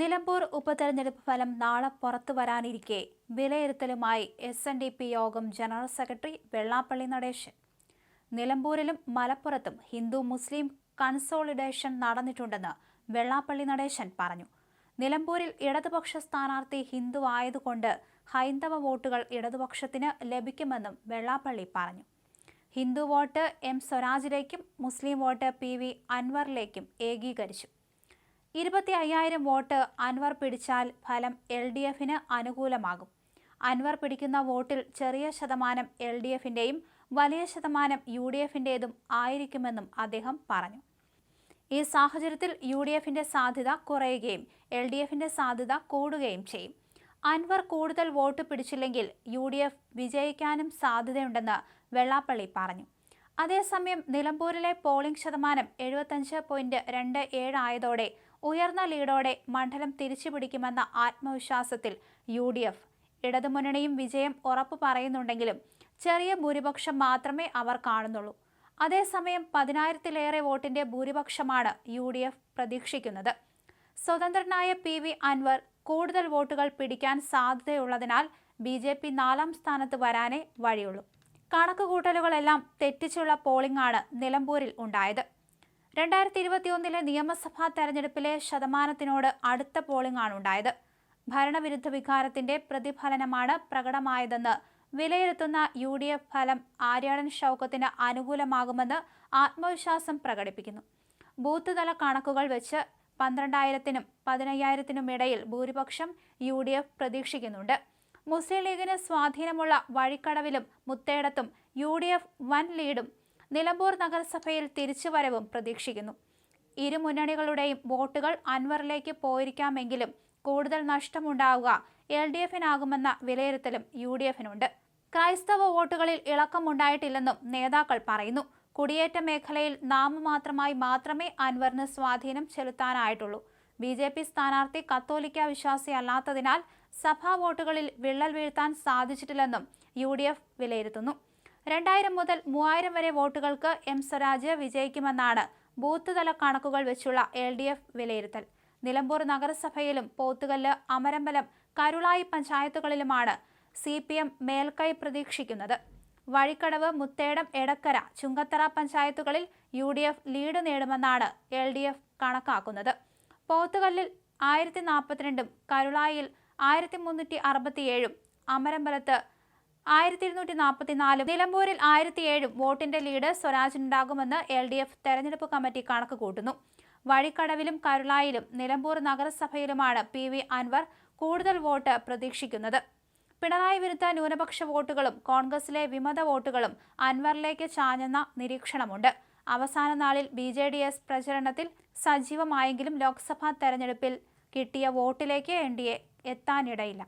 നിലമ്പൂർ ഉപതെരഞ്ഞെടുപ്പ് ഫലം നാളെ പുറത്തു വരാനിരിക്കെ വിലയിരുത്തലുമായി എസ് എൻ ഡി പി യോഗം ജനറൽ സെക്രട്ടറി വെള്ളാപ്പള്ളി നടേശൻ. നിലമ്പൂരിലും മലപ്പുറത്തും ഹിന്ദു മുസ്ലിം കൺസോളിഡേഷൻ നടന്നിട്ടുണ്ടെന്ന് വെള്ളാപ്പള്ളി നടേശൻ പറഞ്ഞു. നിലമ്പൂരിൽ ഇടതുപക്ഷ സ്ഥാനാർത്ഥി ഹിന്ദു ആയതുകൊണ്ട് ഹൈന്ദവ വോട്ടുകൾ ഇടതുപക്ഷത്തിന് ലഭിക്കുമെന്നും വെള്ളാപ്പള്ളി പറഞ്ഞു. ഹിന്ദു വോട്ട് എം സ്വരാജിലേക്കും മുസ്ലിം വോട്ട് പി വി അൻവറിലേക്കും ഏകീകരിച്ചു. ഇരുപത്തി അയ്യായിരം വോട്ട് അൻവർ പിടിച്ചാൽ ഫലം എൽ ഡി എഫിന് അനുകൂലമാകും. അൻവർ പിടിക്കുന്ന വോട്ടിൽ ചെറിയ ശതമാനം എൽ ഡി എഫിന്റെയും വലിയ ശതമാനം യു ഡി എഫിന്റേതും ആയിരിക്കുമെന്നും അദ്ദേഹം പറഞ്ഞു. ഈ സാഹചര്യത്തിൽ യു ഡി എഫിന്റെ സാധ്യത കുറയുകയും എൽ ഡി എഫിന്റെ സാധ്യത കൂടുകയും ചെയ്യും. അൻവർ കൂടുതൽ വോട്ട് പിടിച്ചില്ലെങ്കിൽ യു ഡി എഫ് വിജയിക്കാനും സാധ്യതയുണ്ടെന്ന് വെള്ളാപ്പള്ളി പറഞ്ഞു. അതേസമയം നിലമ്പൂരിലെ പോളിംഗ് ശതമാനം എഴുപത്തഞ്ച് പോയിന്റ് രണ്ട് ഏഴ് ആയതോടെ ഉയർന്ന ലീഡോടെ മണ്ഡലം തിരിച്ചുപിടിക്കുമെന്ന ആത്മവിശ്വാസത്തിൽ യു ഡി എഫ്. ഇടതുമുന്നണിയും വിജയം ഉറപ്പു പറയുന്നുണ്ടെങ്കിലും ചെറിയ ഭൂരിപക്ഷം മാത്രമേ അവർ കാണുന്നുള്ളൂ. അതേസമയം പതിനായിരത്തിലേറെ വോട്ടിന്റെ ഭൂരിപക്ഷമാണ് യു ഡി എഫ് പ്രതീക്ഷിക്കുന്നത്. സ്വതന്ത്രനായ പി വി അൻവർ കൂടുതൽ വോട്ടുകൾ പിടിക്കാൻ സാധ്യതയുള്ളതിനാൽ ബി ജെ പി നാലാം സ്ഥാനത്ത് വരാനേ വഴിയുള്ളൂ. കണക്കുകൂട്ടലുകളെല്ലാം തെറ്റിച്ചുള്ള പോളിംഗ് ആണ് നിലമ്പൂരിൽ ഉണ്ടായത്. രണ്ടായിരത്തി ഇരുപത്തിയൊന്നിലെ നിയമസഭാ തെരഞ്ഞെടുപ്പിലെ ശതമാനത്തിനോട് അടുത്ത പോളിംഗ് ആണ് ഉണ്ടായത്. ഭരണവിരുദ്ധ വികാരത്തിന്റെ പ്രതിഫലനമാണ് പ്രകടമായതെന്ന് വിലയിരുത്തുന്ന യു ഡി എഫ് ഫലം ആര്യാടൻ ഷൗക്കത്തിന് അനുകൂലമാകുമെന്ന് ആത്മവിശ്വാസം പ്രകടിപ്പിക്കുന്നു. ബൂത്ത് തല കണക്കുകൾ വെച്ച് പന്ത്രണ്ടായിരത്തിനും പതിനയ്യായിരത്തിനും ഇടയിൽ ഭൂരിപക്ഷം യു ഡി എഫ് പ്രതീക്ഷിക്കുന്നുണ്ട്. മുസ്ലിം ലീഗിന് സ്വാധീനമുള്ള വഴിക്കടവിലും മുത്തേടത്തും യു ഡി എഫ് വൻ ലീഡും നിലമ്പൂർ നഗരസഭയിൽ തിരിച്ചുവരവും പ്രതീക്ഷിക്കുന്നു. ഇരു മുന്നണികളുടെയും വോട്ടുകൾ അൻവറിലേക്ക് പോയിരിക്കാമെങ്കിലും കൂടുതൽ നഷ്ടമുണ്ടാവുക എൽ ഡി എഫിനാകുമെന്ന വിലയിരുത്തലും യു ഡി എഫിനുണ്ട്. ക്രൈസ്തവ വോട്ടുകളിൽ ഇളക്കമുണ്ടായിട്ടില്ലെന്നും നേതാക്കൾ പറയുന്നു. കുടിയേറ്റ മേഖലയിൽ നാമമാത്രമായി മാത്രമേ അൻവറിന് സ്വാധീനം ചെലുത്താനായിട്ടുള്ളൂ. ബി ജെ പി സ്ഥാനാർത്ഥി കത്തോലിക്ക വിശ്വാസിയല്ലാത്തതിനാൽ സഭാ വോട്ടുകളിൽ വിള്ളൽ വീഴ്ത്താൻ സാധിച്ചിട്ടില്ലെന്നും യു ഡി എഫ് വിലയിരുത്തുന്നു. രണ്ടായിരം മുതൽ മൂവായിരം വരെ വോട്ടുകൾക്ക് എം സ്വരാജ് വിജയിക്കുമെന്നാണ് ബൂത്ത് തല കണക്കുകൾ വെച്ചുള്ള എൽ ഡി എഫ് വിലയിരുത്തൽ. നിലമ്പൂർ നഗരസഭയിലും പോത്തുകല്ല് അമരമ്പലം കരുളായി പഞ്ചായത്തുകളിലുമാണ് സി പി എം മേൽക്കൈ പ്രതീക്ഷിക്കുന്നത്. വഴിക്കടവ് മുത്തേടം എടക്കര ചുങ്കത്തറ പഞ്ചായത്തുകളിൽ യു ഡി എഫ് ലീഡ് നേടുമെന്നാണ് എൽ ഡി എഫ് കണക്കാക്കുന്നത്. പോത്തുകല്ലിൽ ആയിരത്തി നാൽപ്പത്തിരണ്ടും കരുളായിൽ ആയിരത്തി മുന്നൂറ്റി അറുപത്തിയേഴും അമരമ്പലത്ത് ആയിരത്തി ഇരുന്നൂറ്റി നാൽപ്പത്തിനാലും നിലമ്പൂരിൽ ആയിരത്തി ഏഴും വോട്ടിന്റെ ലീഡ് സ്വരാജിനുണ്ടാകുമെന്ന് എൽ ഡി എഫ് തെരഞ്ഞെടുപ്പ് കമ്മിറ്റി കണക്ക് കൂട്ടുന്നു. വഴിക്കടവിലും കരുളായിലും നിലമ്പൂർ നഗരസഭയിലുമാണ് പി വി അൻവർ കൂടുതൽ വോട്ട് പ്രതീക്ഷിക്കുന്നത്. പിണറായി വിരുദ്ധ ന്യൂനപക്ഷ വോട്ടുകളും കോൺഗ്രസിലെ വിമത വോട്ടുകളും അൻവറിലേക്ക് ചാഞ്ഞെന്ന നിരീക്ഷണമുണ്ട്. അവസാന നാളിൽ ബി ജെ ഡി എസ് പ്രചരണത്തിൽ സജീവമായെങ്കിലും ലോക്സഭാ തെരഞ്ഞെടുപ്പിൽ കിട്ടിയ വോട്ടിലേക്ക് എൻ ഡി എ എത്താനിടയില്ല.